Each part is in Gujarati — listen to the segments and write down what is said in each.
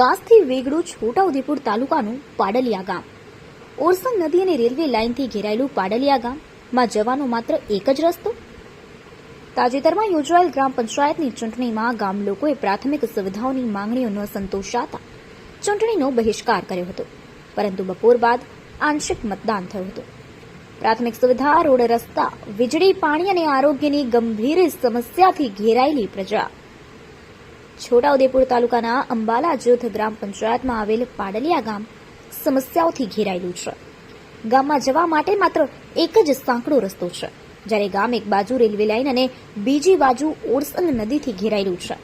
વિકાસથી વેગળું છોટાઉદેપુર તાલુકાનું પાડલિયા ગામ. ઓરસંગ નદી અને રેલવે લાઇનથી ઘેરાયેલું પાડલિયા ગામમાં જવાનો માત્ર એક જ રસ્તો? તાજેતરમાં યોજાયેલ ગ્રામ પંચાયતની ચૂંટણીમાં ગામ લોકોએ પ્રાથમિક સુવિધાઓની માંગણીઓ ન સંતોષાતા ચૂંટણીનો બહિષ્કાર કર્યો હતો. પરંતુ બપોર બાદ આંશિક મતદાન થયું હતું. પ્રાથમિક સુવિધા, રોડ રસ્તા, વીજળી, પાણી અને આરોગ્યની ગંભીર સમસ્યાથી ઘેરાયેલી પ્રજા છોટાઉદેપુર તાલુકાના અંબાલા જૂથ ગ્રામ પંચાયતમાં આવેલ પાડલિયા ગામ સમસ્યાઓથી ઘેરાયેલું છે. ગામમાં જવા માટે માત્ર એક જ સાંકડો રસ્તો છે, જ્યારે ગામ એક બાજુ રેલવે લાઇન અને બીજી બાજુ ઓરસંગ નદીથી ઘેરાયેલું છે.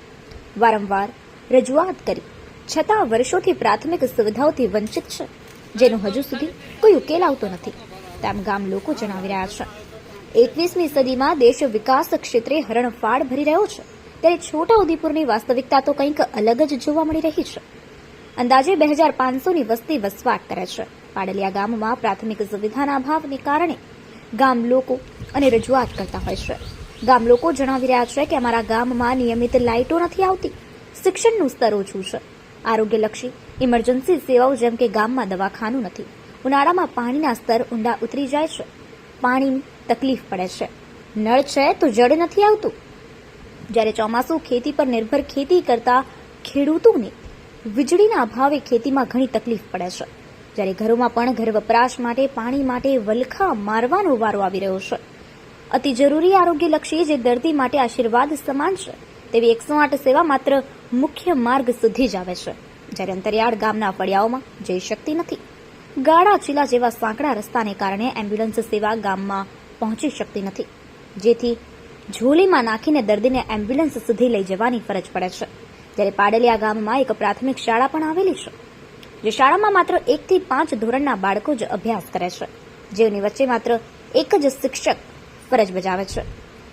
વારંવાર રજૂઆત કરી, છતાં વર્ષોથી પ્રાથમિક સુવિધાઓથી વંચિત છે, જેનો હજુ સુધી કોઈ ઉકેલ આવતો નથી, તેમ ગામ લોકો જણાવી રહ્યા છે. એકવીસમી સદીમાં દેશ વિકાસ ક્ષેત્રે હરણફાળ ભરી રહ્યો છે. ત્યારે છોટા ઉદેપુરની વાસ્તવિકતા તો કંઈક અલગ જ જોવા મળી રહી છે. અંદાજે બે હજાર પાંચસોની વસ્તી વસવાટ કરે છે. પાડલિયા ગામમાં પ્રાથમિક સુવિધાના અભાવને કારણે ગામ લોકો અને રજૂઆત કરતા હોય છે. ગામ લોકો જણાવી રહ્યા છે કે અમારા ગામમાં નિયમિત લાઇટો નથી આવતી. શિક્ષણનું સ્તર ઓછું છે. આરોગ્યલક્ષી ઇમરજન્સી સેવાઓ જેમ કે ગામમાં દવાખાનું નથી. ઉનાળામાં પાણીના સ્તર ઊંડા ઉતરી જાય છે. પાણીની તકલીફ પડે છે. નળ છે તો જળ નથી આવતું. જ્યારે ચોમાસું ખેતી પર નિર્ભર ખેતી કરતા ખેડૂતોને વીજળીના અભાવે ખેતીમાં ઘણી તકલીફ પડે છે. જ્યારે ઘરોમાં પણ ઘર વપરાશ માટે પાણી માટે વલખા મારવાનો વારો આવી રહ્યો છે. અતિ જરૂરી આરોગ્યલક્ષી જે દર્દી માટે આશીર્વાદ સમાન છે, તેવી એકસો આઠ સેવા માત્ર મુખ્ય માર્ગ સુધી જ આવે છે. જ્યારે અંતરિયાળ ગામના ફળિયાઓમાં જઈ શકતી નથી. ગાળા ચીલા જેવા સાંકડા રસ્તાને કારણે એમ્બ્યુલન્સ સેવા ગામમાં પહોંચી શકતી નથી. જેથી ઝોલીમાં નાખીને દર્દીને એમ્બ્યુલન્સ સુધી લઈ જવાની ફરજ પડે છે. જ્યારે પાડેલિયા ગામમાં એક પ્રાથમિક શાળા પણ આવેલી છે, જે શાળામાં માત્ર એકથી પાંચ ધોરણના બાળકો જ અભ્યાસ કરે છે. જેઓની વચ્ચે માત્ર એક જ શિક્ષક ફરજ બજાવે છે.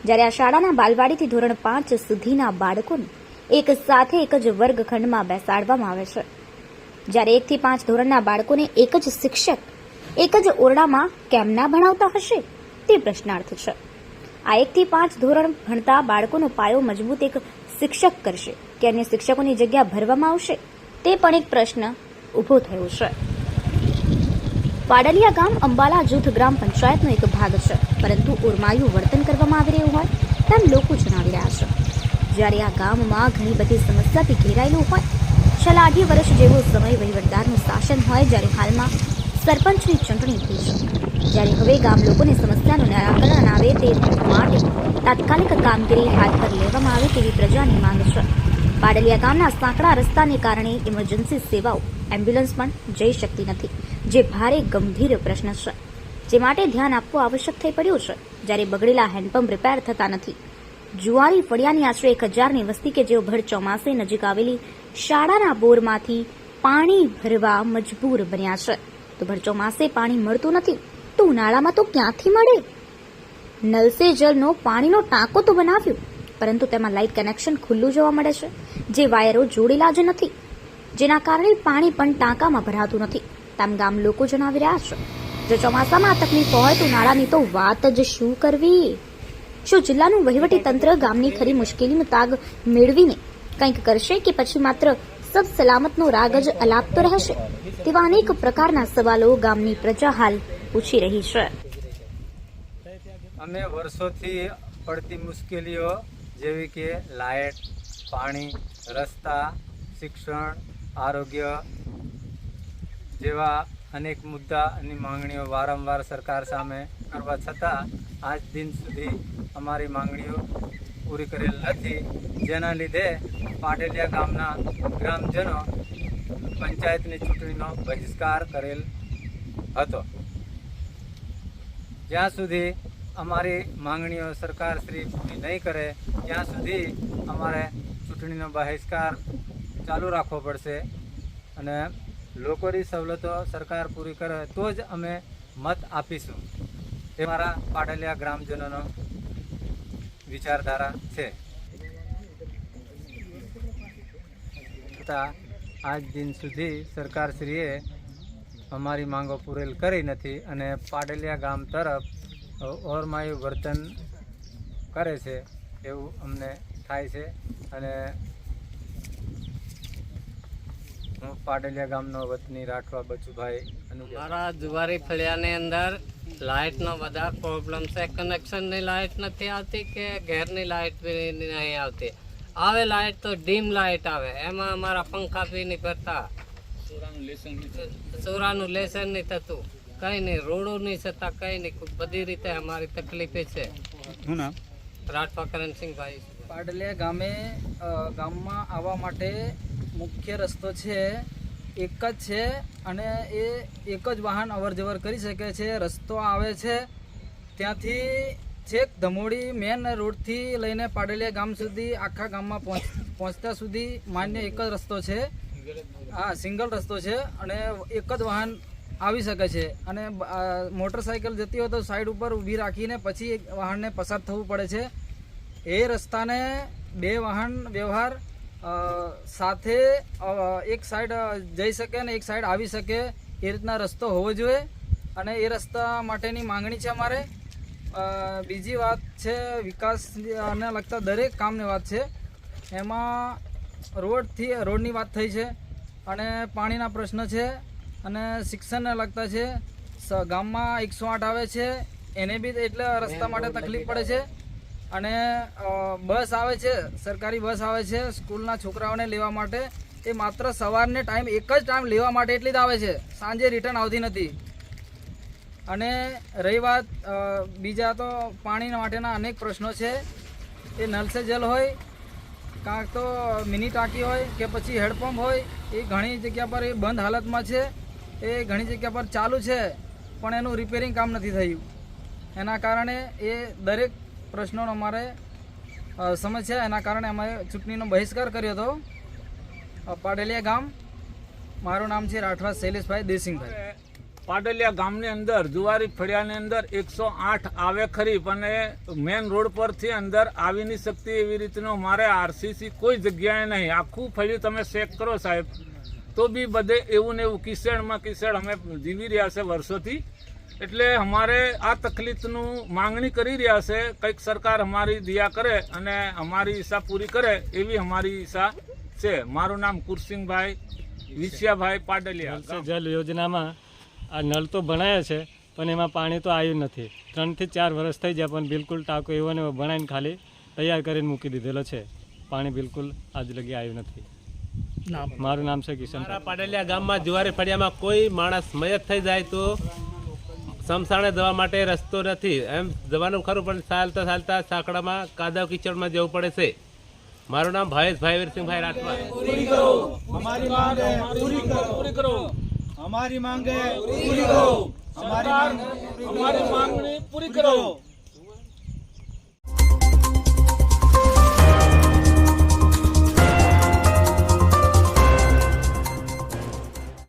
જ્યારે આ શાળાના બાલવાડીથી ધોરણ પાંચ સુધીના બાળકોને એક સાથે એક જ વર્ગખંડમાં બેસાડવામાં આવે છે. જ્યારે એકથી પાંચ ધોરણના બાળકોને એક જ શિક્ષક, એક જ ઓરડામાં કેમ ના ભણાવતા હશે તે પ્રશ્નાર્થ છે. આ એકથી પાંચ ધોરણ ભણતા બાળકોનો પાયો મજબૂત એક શિક્ષક કરશે. કે અન્ય શિક્ષકોની જગ્યા ભરવામાં આવશે? તે પણ એક પ્રશ્ન ઊભો થયો છે. પાડલિયા ગામ અંબાલા જૂથ ગ્રામ પંચાયતનો એક ભાગ છે. પરંતુ ઉર્માયું વર્તન કરવામાં આવી રહ્યું હોય તેમ લોકો જણાવી રહ્યા છે. જ્યારે આ ગામમાં ઘણી બધી સમસ્યાથી ઘેરાયેલું હોય, છેલ્લા અઢી વર્ષ જેવો સમય વહીવટદારનું શાસન હોય, જ્યારે હાલમાં સરપંચની ચૂંટણી થઈ છે જ્યારે હવે ગામ લોકોની સમસ્યાનું નિરાકરણ આવે તે માટે તાત્કાલિક કામગીરી હાથ પર લેવામાં આવે તેવી પ્રજાની માંગ છે. પાડલિયા ગામના સાંકડા રસ્તાને કારણે ઇમરજન્સી સેવાઓ એમ્બ્યુલન્સ પણ જઈ શકતી નથી, જે ભારે ગંભીર પ્રશ્ન છે. જે માટે ધ્યાન આપવું આવશ્યક થઈ પડ્યું છે. જ્યારે બગડેલા હેન્ડપંપ રિપેર થતા નથી. જુવારી ફળિયાની આશરે એક હજારની વસ્તી કે જેઓ ભર ચોમાસે નજીક આવેલી શાળાના બોરમાંથી પાણી ભરવા મજબૂર બન્યા છે. તો ભર ચોમાસે પાણી મળતું નથી. તો ઉનાળામાં તો ક્યાંથી મળે? નલ સે જલનો પાણીનો ટાંકો તો બનાવ્યો, પરંતુ તેમાં લાઇટ કનેક્શન ખુલ્લું જોવા મળે છે, જે વાયરો જોડેલા જ નથી. જેના કારણે પાણી પણ ટાંકામાં ભરાતું નથી. તેમ ગામ લોકો જણાવી રહ્યા છે. જો ચોમાસામાં આ તકલીફ હોય તો ઉનાળાની તો વાત જ શું કરવી? શું જિલ્લાનું વહીવટી તંત્ર ગામની ખરી મુશ્કેલીનો તાગ મેળવીને કંઈક કરશે કે પછી માત્ર સબ સલામતનો રાગ જ અલાપતો રહેશે તેવા અનેક પ્રકારના સવાલો ગામની પ્રજા હાલ પૂછી રહી છે. અમે વર્ષોથી પડતી મુશ્કેલીઓ જેવી કે લાઇટ, પાણી, રસ્તા, શિક્ષણ, આરોગ્ય જેવા અનેક મુદ્દા અને માંગણીઓ વારંવાર સરકાર સામે કરવા છતાં આજ દિન સુધી અમારી માંગણીઓ પૂરી કરેલ નથી. જેના લીધે પાટેલિયા ગામના ગ્રામજનો પંચાયતની ચૂંટણીનો બહિષ્કાર કરેલ હતો. જ્યાં સુધી અમારી માંગણીઓ સરકાર શ્રી પૂરી નહીં કરે, ત્યાં સુધી અમારે ચૂંટણીનો બહિષ્કાર ચાલુ રાખવો પડશે અને લોકોની સવલતો સરકાર પૂરી કરે તો જ અમે મત આપીશું. એ મારા પાટલિયા ગ્રામજનોનો વિચારધારા છે. છતાં આજ દિન સુધી સરકારશ્રીએ અમારી માંગો પૂરેલ કરી નથી અને પાડલિયા ગામ તરફ ઓરમાયું વર્તન કરે છે એવું અમને થાય છે અને હું પાડલિયા ગામનો વતની રાઠવા બચુભાઈ મારા જુવારી ફળિયાની અંદર લાઇટનો બધા પ્રોબ્લેમ છે. કનેક્શનની લાઇટ નથી આવતી કે ઘેરની લાઇટ બી નહીં આવતી? આવે લાઇટ તો ડીમ લાઇટ આવે. એમાં અમારા પંખા બી નહીં કરતા સોરાનું લેસન નહીં થતું. કંઈ નહીં રોડો નહીં થતા કંઈ નહીં. બધી રીતે અમારી તકલીફ છે. શું નામ? રાઠવા કરણસિંહભાઈ. પાડલિયા ગામે ગામમાં આવવા માટે મુખ્ય રસ્તો છે, એક જ છે અને એ એક જ વાહન અવરજવર કરી શકે છે. રસ્તો આવે છે, ત્યાંથી છેક ધમોડી મેન રોડથી લઈને પાડેલિયા ગામ સુધી, આખા ગામમાં પહોંચ, પહોંચતા સુધી માન્ય એક જ રસ્તો છે. હા, સિંગલ રસ્તો છે અને એક જ વાહન આવી શકે છે. અને મોટરસાઇકલ જતી હોય તો સાઈડ ઉપર ઊભી રાખીને પછી વાહનને પસાર થવું પડે છે. એ રસ્તાને બે વાહન વ્યવહાર સાથે એક સાઈડ જઈ શકે અને એક સાઈડ આવી શકે એ રીતના રસ્તો હોવો જોઈએ. અને એ રસ્તા માટેની માંગણી છે અમારે. બીજી વાત છે વિકાસને લગતા દરેક કામની વાત છે. એમાં રોડથી રોડની વાત થઈ છે અને પાણીના પ્રશ્ન છે અને શિક્ષણને લગતા છે. ગામમાં એકસો આઠ આવે છે. એને બી એટલે રસ્તા માટે તકલીફ પડે છે. અને બસ આવે છે, સરકારી બસ આવે છે સ્કૂલના છોકરાઓને લેવા માટે. એ માત્ર સવારને ટાઈમ, એક જ ટાઈમ લેવા માટે એટલી જ આવે છે. સાંજે રિટર્ન આવતી નથી. અને રહી વાત બીજા તો પાણી માટેના અનેક પ્રશ્નો છે. એ નલ જલ હોય, કાંક તો મિની ટાંકી હોય કે પછી હેડપંપ હોય, એ ઘણી જગ્યા પર એ બંધ હાલતમાં છે. એ ઘણી જગ્યા પર ચાલુ છે, પણ એનું રિપેરિંગ કામ નથી થયું. એના કારણે એ દરેક પ્રશ્નોનો અમારે સમસ્યા એના કારણે અમે ચૂંટણીનો બહિષ્કાર કર્યો હતો. પાડેલિયા ગામ. મારું નામ છે રાઠવા શૈલેષભાઈ દેસિંગભાઈ પાડલિયા ગામની અંદર, જુવારી ફળિયાની અંદર એકસો આઠ આવે ખરીફ અને મેન રોડ પરથી અંદર આવી નહીં શકતી એવી રીતનો મારે આરસીસી કોઈ જગ્યાએ નહીં. આખું ફળિયું તમે ચેક કરો સાહેબ. તો બી બધે એવું ને એવું કિસેણમાં કિસેણ અમે જીવી રહ્યા છે વર્ષોથી. એટલે અમારે આ તકલીફનું માંગણી કરી રહ્યા છે કંઈક સરકાર અમારી દિયા કરે અને અમારી ઈચ્છા પૂરી કરે એવી અમારી ઈચ્છા છે. મારું નામ કુરસિંગભાઈ વિછિયાભાઈ પાડલિયા જલ યોજનામાં. આ નળ તો ભણાયા છે પણ એમાં પાણી તો આવ્યું નથી. ત્રણથી ચાર વર્ષ થઈ ગયા પણ બિલકુલ ટાંકો એવો ને ભણાઈને બનાવીને ખાલી તૈયાર કરીને મૂકી દીધેલો છે. પાણી બિલકુલ આજ લગી આવ્યું નથી. મારું નામ છે કિશન પાડલિયા ગામમાં જુવારી ફળિયામાં કોઈ માણસ મયત થઈ જાય તો સમસાણે દવા માટે રસ્તો નથી. એમ દવાનું ખરું પણ ચાલતા ચાલતા સાંકડામાં કાદવ કિચડમાં જવું પડે છે. મારું નામ ભાવેશભાઈ વીરસિંહભાઈ રાઠવા. અમારી માંગે પૂરી કરો.